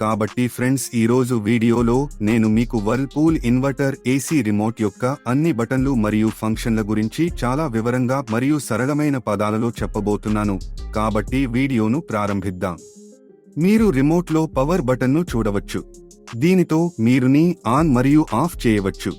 కాబట్టి ఫ్రెండ్స్ ఈ రోజు వీడియోలో నేను మీకు వర్ల్పూల్ ఇన్వర్టర్ ఏసీ రిమోట్ యొక్క అన్ని బటన్లు మరియు ఫంక్షన్ల గురించి చాలా వివరంగా మరియు సరళమైన పదాలలో చెప్పబోతున్నాను. కాబట్టి వీడియోను ప్రారంభిద్దాం. మీరు రిమోట్లో పవర్ బటన్ను చూడవచ్చు. దీనితో మీరుని ఆన్ మరియు ఆఫ్ చేయవచ్చు.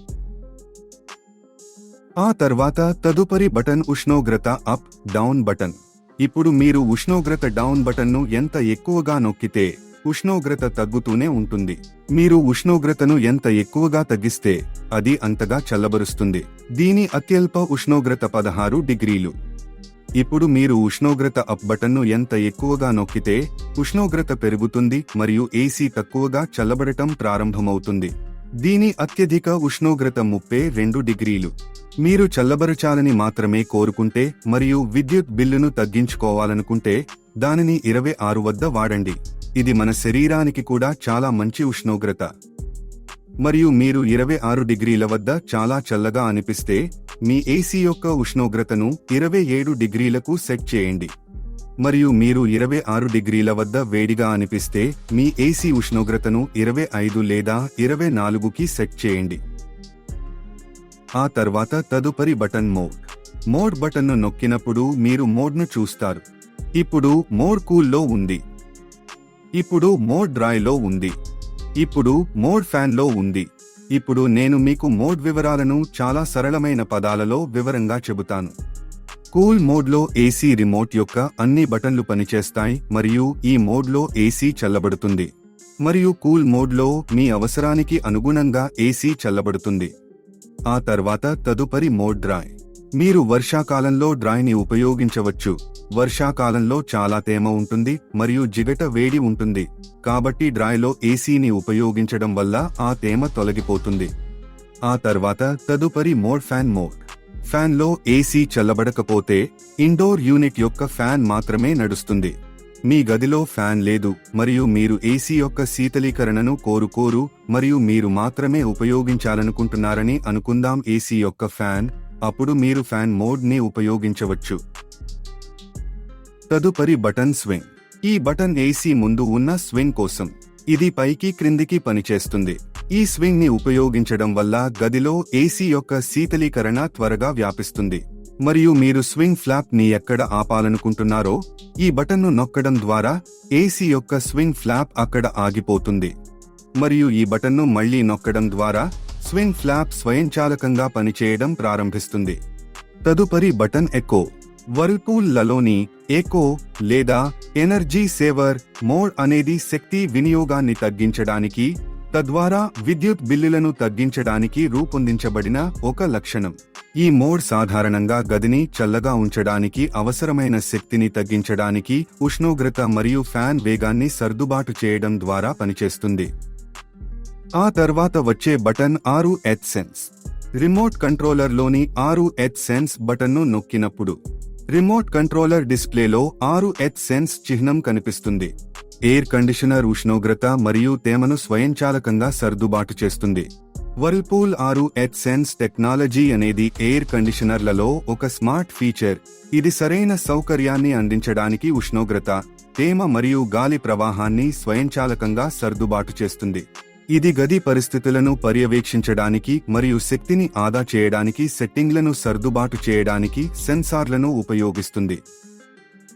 ఆ తర్వాత తదుపరి బటన్ ఉష్ణోగ్రత అప్ డౌన్ బటన్. ఇప్పుడు మీరు ఉష్ణోగ్రత డౌన్ బటన్ను ఎంత ఎక్కువగా నొక్కితే ఉష్ణోగ్రత తగ్గుతూనే ఉంటుంది. మీరు ఉష్ణోగ్రతను ఎంత ఎక్కువగా తగ్గిస్తే అది అంతగా చల్లబరుస్తుంది. దీని అత్యల్ప ఉష్ణోగ్రత పదహారు డిగ్రీలు. ఇప్పుడు మీరు ఉష్ణోగ్రత అప్ బటన్ను ఎంత ఎక్కువగా నొక్కితే ఉష్ణోగ్రత పెరుగుతుంది మరియు ఏసీ తక్కువగా చల్లబడటం ప్రారంభమవుతుంది. దీని అత్యధిక ఉష్ణోగ్రత ముప్పై రెండు డిగ్రీలు. మీరు చల్లబరచాలని మాత్రమే కోరుకుంటే మరియు విద్యుత్ బిల్లును తగ్గించుకోవాలనుకుంటే దానిని ఇరవై ఆరు వద్ద వాడండి. ఇది మన శరీరానికి కూడా చాలా మంచి ఉష్ణోగ్రత. మరియు మీరు ఇరవై ఆరు డిగ్రీల వద్ద చాలా చల్లగా అనిపిస్తే మీ ఏసీ యొక్క ఉష్ణోగ్రతను ఇరవై ఏడు డిగ్రీలకు సెట్ చేయండి. మరియు మీరు ఇరవై ఆరు డిగ్రీల వద్ద వేడిగా అనిపిస్తే మీ ఏసీ ఉష్ణోగ్రతను ఇరవై ఐదు లేదా ఇరవై నాలుగుకి సెట్ చేయండి. ఆ తర్వాత తదుపరి బటన్ మోడ్. మోడ్ బటన్ను నొక్కినప్పుడు మీరు మోడ్ను చూస్తారు. ఇప్పుడు మోడ్ కూల్లో ఉంది. ఇప్పుడు మోడ్ డ్రాయ్లో ఉంది. ఇప్పుడు మోడ్ ఫ్యాన్లో ఉంది. ఇప్పుడు నేను మీకు మోడ్ వివరాలను చాలా సరళమైన పదాలలో వివరంగా చెబుతాను. కూల్ మోడ్లో ఏసీ రిమోట్ యొక్క అన్ని బటన్లు పనిచేస్తాయి మరియు ఈ మోడ్లో ఏసీ చల్లబడుతుంది. మరియు కూల్ మోడ్లో మీ అవసరానికి అనుగుణంగా ఏసీ చల్లబడుతుంది. ఆ తర్వాత తదుపరి మోడ్ డ్రాయ్. మీరు వర్షాకాలంలో డ్రాయ్ని ఉపయోగించవచ్చు. వర్షాకాలంలో చాలా తేమ ఉంటుంది మరియు జిగట వేడి ఉంటుంది. కాబట్టి డ్రాయ్లో ఏసీని ఉపయోగించడం వల్ల ఆ తేమ తొలగిపోతుంది. ఆ తర్వాత తదుపరి మోడ్ ఫ్యాన్ మోడ్. ఫ్యాన్లో ఏసీ చల్లబడకపోతే ఇండోర్ యూనిట్ యొక్క ఫ్యాన్ మాత్రమే నడుస్తుంది. మీ గదిలో ఫ్యాన్ లేదు మరియు మీరు ఏసీ యొక్క శీతలీకరణను కోరుకోరు మరియు మీరు మాత్రమే ఉపయోగించాలనుకుంటున్నారని అనుకుందాం. ఏసీ యొక్క ఫ్యాన్ అప్పుడు మీరు ఫ్యాన్ మోడ్ని ఉపయోగించవచ్చు. తదుపరి బటన్ స్వింగ్. ఈ బటన్ ఏసీ ముందు ఉన్న స్వింగ్ కోసం. ఇది పైకి క్రిందికి పనిచేస్తుంది. ఈ స్వింగ్ని ఉపయోగించడం వల్ల గదిలో ఏసీ యొక్క శీతలీకరణ త్వరగా వ్యాపిస్తుంది. మరియు మీరు స్వింగ్ ఫ్లాప్ని ఎక్కడ ఆపాలనుకుంటున్నారో ఈ బటన్ను నొక్కడం ద్వారా ఏసీ యొక్క స్వింగ్ ఫ్లాప్ అక్కడ ఆగిపోతుంది. మరియు ఈ బటన్ను మళ్ళీ నొక్కడం ద్వారా స్వింగ్ ఫ్లాప్ స్వయంచాలకంగా పనిచేయడం ప్రారంభిస్తుంది. తదుపరి బటన్ ఎకో వర్ల్పూల్లలోని ఎకో లేదా ఎనర్జీ సేవర్ మోడ్ అనేది శక్తి వినియోగాన్ని తగ్గించడానికి తద్వారా విద్యుత్ బిల్లులను తగ్గించడానికి రూపొందించబడిన ఒక లక్షణం. ఈ మోడ్ సాధారణంగా గదిని చల్లగా ఉంచడానికి అవసరమైన శక్తిని తగ్గించడానికి ఉష్ణోగ్రత మరియు ఫ్యాన్ వేగాన్ని సర్దుబాటు చేయడం ద్వారా పనిచేస్తుంది. ఆ తర్వాత వచ్చే బటన్ ఆరు ఎచ్ సెన్స్ రిమోట్ కంట్రోలర్లోని ఆరు ఎచ్ సెన్స్ బటన్ను నొక్కినప్పుడు రిమోట్ కంట్రోలర్ డిస్ప్లేలో ఆరు ఎచ్ సెన్స్ చిహ్నం కనిపిస్తుంది. ఎయిర్ కండిషనర్ ఉష్ణోగ్రత మరియు తేమను స్వయంచాలకంగా సర్దుబాటు చేస్తుంది. వర్ల్పూల్ ఆరు ఎచ్ సెన్స్ టెక్నాలజీ అనేది ఎయిర్ కండిషనర్లలో ఒక స్మార్ట్ ఫీచర్. ఇది సరైన సౌకర్యాన్ని అందించడానికి ఉష్ణోగ్రత తేమ మరియు గాలి ప్రవాహాన్ని స్వయంచాలకంగా సర్దుబాటు చేస్తుంది. ఇది గది పరిస్థితులను పర్యవేక్షించడానికి మరియు శక్తిని ఆదా చేయడానికి సెట్టింగ్లను సర్దుబాటు చేయడానికి సెన్సార్లను ఉపయోగిస్తుంది.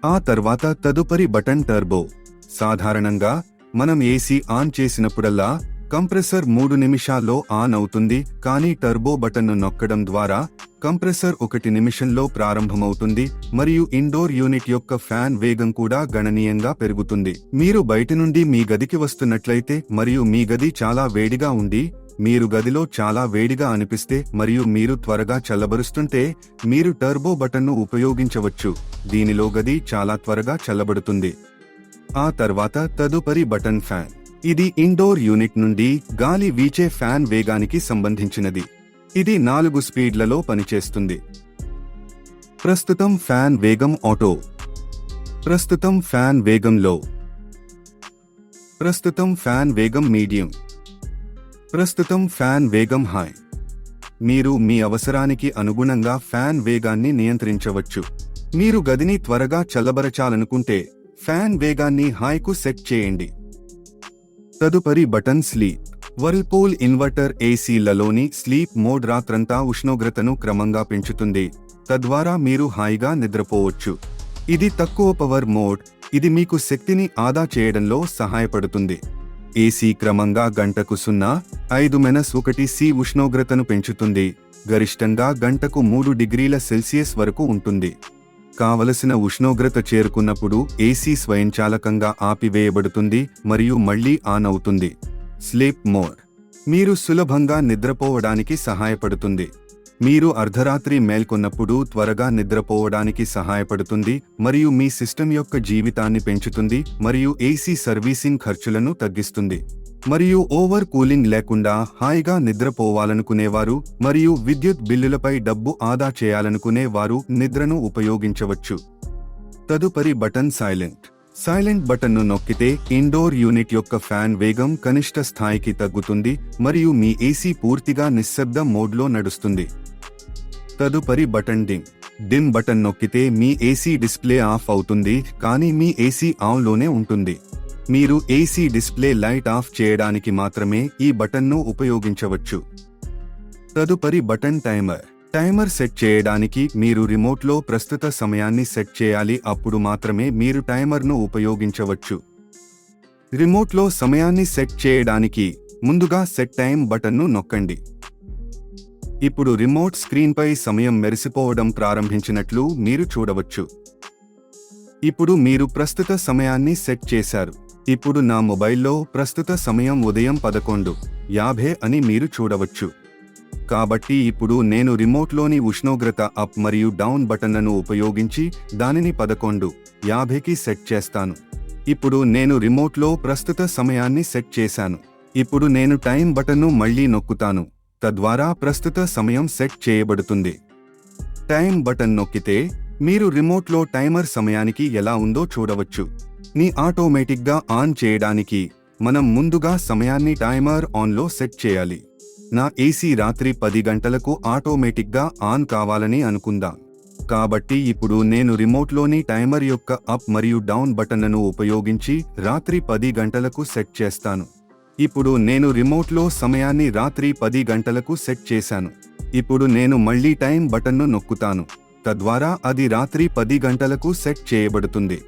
ఆ తర్వాత తదుపరి బటన్ టర్బో. సాధారణంగా మనం ఏసీ ఆన్ చేసినప్పుడల్లా కంప్రెసర్ మూడు నిమిషాల్లో ఆన్ అవుతుంది కానీ టర్బో బటన్ను నొక్కడం ద్వారా కంప్రెసర్ ఒకటి నిమిషంలో ప్రారంభమవుతుంది మరియు ఇండోర్ యూనిట్ యొక్క ఫ్యాన్ వేగం కూడా గణనీయంగా పెరుగుతుంది. మీరు బయట నుండి మీ గదికి వస్తున్నట్లయితే మరియు మీ గది చాలా వేడిగా ఉండి మీరు గదిలో చాలా వేడిగా అనిపిస్తే మరియు మీరు త్వరగా చల్లబరుస్తుంటే మీరు టర్బో బటన్ను ఉపయోగించవచ్చు. దీనిలో గది చాలా త్వరగా చల్లబడుతుంది. ఆ తర్వాత తదుపరి బటన్ ఫ్యాన్. ఇది ఇండోర్ యూనిట్ నుండి గాలి వీచే ఫ్యాన్ వేగానికి సంబంధించినది. ఇది నాలుగు స్పీడ్లలో పనిచేస్తుంది. ప్రస్తుతం ఫ్యాన్ వేగం ఆటో. ప్రస్తుతం ఫ్యాన్ వేగంలో ప్రస్తుతం ఫ్యాన్ వేగం మీడియం. ప్రస్తుతం ఫ్యాన్ వేగం హై. మీరు మీ అవసరానికి అనుగుణంగా ఫ్యాన్ వేగాన్ని నియంత్రించవచ్చు. మీరు గదిని త్వరగా చల్లబరచాలనుకుంటే ఫ్యాన్ వేగాన్ని హాయ్కు సెట్ చేయండి. తదుపరి బటన్ స్లీప్. వర్ల్పూల్ ఇన్వర్టర్ ఏసీలలోని స్లీప్ మోడ్ రాత్రంతా ఉష్ణోగ్రతను క్రమంగా పెంచుతుంది. తద్వారా మీరు హాయిగా నిద్రపోవచ్చు. ఇది తక్కువ పవర్ మోడ్ ఇది మీకు శక్తిని ఆదా చేయడంలో సహాయపడుతుంది. ఏసీ క్రమంగా గంటకు సున్నా ఐదు మెనస్ ఒకటి సి ఉష్ణోగ్రతను పెంచుతుంది. గరిష్టంగా గంటకు మూడు డిగ్రీల సెల్సియస్ వరకు ఉంటుంది. కావలసిన ఉష్ణోగ్రత చేరుకున్నప్పుడు ఏసీ స్వయంచాలకంగా ఆపివేయబడుతుంది మరియు మళ్ళీ ఆన్ అవుతుంది. Sleep mode. మీరు సులభంగా నిద్రపోవడానికి సహాయపడుతుంది. మీరు అర్ధరాత్రి మేల్కొన్నప్పుడు త్వరగా నిద్రపోవడానికి సహాయపడుతుంది మరియు మీ సిస్టమ్ యొక్క జీవితాన్ని పెంచుతుంది మరియు ఏసీ సర్వీసింగ్ ఖర్చులను తగ్గిస్తుంది. మరియు ఓవర్ కూలింగ్ లేకుండా హాయిగా నిద్రపోవాలనుకునేవారు మరియు విద్యుత్ బిల్లులపై డబ్బు ఆదా చేయాలనుకునే వారు నిద్రను ఉపయోగించవచ్చు. తదుపరి బటన్ సైలెంట్. సైలెంట్ బటన్ను నొక్కితే ఇండోర్ యూనిట్ యొక్క ఫ్యాన్ వేగం కనిష్ట స్థాయికి తగ్గుతుంది మరియు మీ ఏసీ పూర్తిగా నిశ్శబ్ద మోడ్లో నడుస్తుంది. తదుపరి బటన్ డిమ్. డిమ్ బటన్ నొక్కితే మీ ఏసీ డిస్ప్లే ఆఫ్ అవుతుంది కానీ మీ ఏసీ ఆన్లోనే ఉంటుంది. మీరు ఏసీ డిస్ప్లే లైట్ ఆఫ్ చేయడానికి మాత్రమే ఈ బటన్ను ఉపయోగించవచ్చు. తదుపరి బటన్ టైమర్ టైమర్ సెట్ చేయడానికి మీరు రిమోట్లో ప్రస్తుత సమయాన్ని సెట్ చేయాలి అప్పుడు మాత్రమే మీరు టైమర్ను ఉపయోగించవచ్చు. రిమోట్లో సమయాన్ని సెట్ చేయడానికి ముందుగా సెట్ టైం బటన్ను నొక్కండి. ఇప్పుడు రిమోట్ స్క్రీన్పై సమయం మెరిసిపోవడం ప్రారంభించినట్లు మీరు చూడవచ్చు. ఇప్పుడు మీరు ప్రస్తుత సమయాన్ని సెట్ చేశారు. ఇప్పుడు నా మొబైల్లో ప్రస్తుత సమయం ఉదయం పదకొండు యాభై అని మీరు చూడవచ్చు. కాబట్టి ఇప్పుడు నేను రిమోట్లోని ఉష్ణోగ్రత అప్ మరియు డౌన్ బటన్లను ఉపయోగించి దానిని పదకొండు యాభైకి సెట్ చేస్తాను. ఇప్పుడు నేను రిమోట్లో ప్రస్తుత సమయాన్ని సెట్ చేశాను. ఇప్పుడు నేను టైం బటన్ను మళ్ళీ నొక్కుతాను. తద్వారా ప్రస్తుత సమయం సెట్ చేయబడుతుంది. టైం బటన్ నొక్కితే మీరు రిమోట్లో టైమర్ సమయానికి ఎలా ఉందో చూడవచ్చు. ని ఆటోమేటిక్గా ఆన్ చేయడానికి మనం ముందుగా సమయాన్ని టైమర్ ఆన్లో సెట్ చేయాలి. నా ఏసీ రాత్రి పది గంటలకు ఆటోమేటిక్గా ఆన్ కావాలని అనుకుందాం? కాబట్టి ఇప్పుడు నేను రిమోట్లోని టైమర్ యొక్క అప్ మరియు డౌన్ బటన్లను ఉపయోగించి రాత్రి పది గంటలకు సెట్ చేస్తాను. ఇప్పుడు నేను రిమోట్లో సమయాన్ని రాత్రి పది గంటలకు సెట్ చేశాను. ఇప్పుడు నేను మళ్ళీ టైం బటన్ను నొక్కుతాను. తద్వారా అది రాత్రి పది గంటలకు సెట్ చేయబడుతుంది.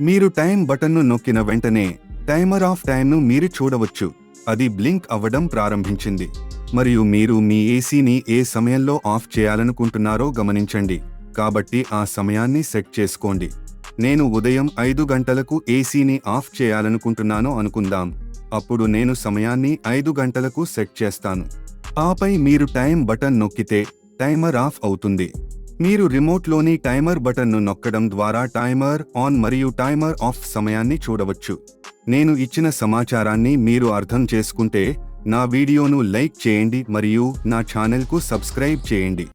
మీరు టైం బటన్ను నొక్కిన వెంటనే టైమర్ ఆఫ్ టైంను మీరు చూడవచ్చు. అది బ్లింక్ అవ్వడం ప్రారంభించింది. మరియు మీరు మీ ఏసీని ఏ సమయంలో ఆఫ్ చేయాలనుకుంటున్నారో గమనించండి. కాబట్టి ఆ సమయాన్ని సెట్ చేసుకోండి. నేను ఉదయం ఐదు గంటలకు ఏసీని ఆఫ్ చేయాలనుకుంటున్నాను అనుకుందాం. అప్పుడు నేను సమయాన్ని ఐదు గంటలకు సెట్ చేస్తాను. ఆపై మీరు టైం బటన్ నొక్కితే టైమర్ ఆఫ్ అవుతుంది. మీరు రిమోట్లోని టైమర్ బటన్ను నొక్కడం ద్వారా టైమర్ ఆన్ మరియు టైమర్ ఆఫ్ సమయాన్ని చూడవచ్చు. నేను ఇచ్చిన సమాచారాన్ని మీరు అర్థం చేసుకుంటే నా వీడియోను లైక్ చేయండి మరియు నా ఛానల్కు సబ్స్క్రైబ్ చేయండి.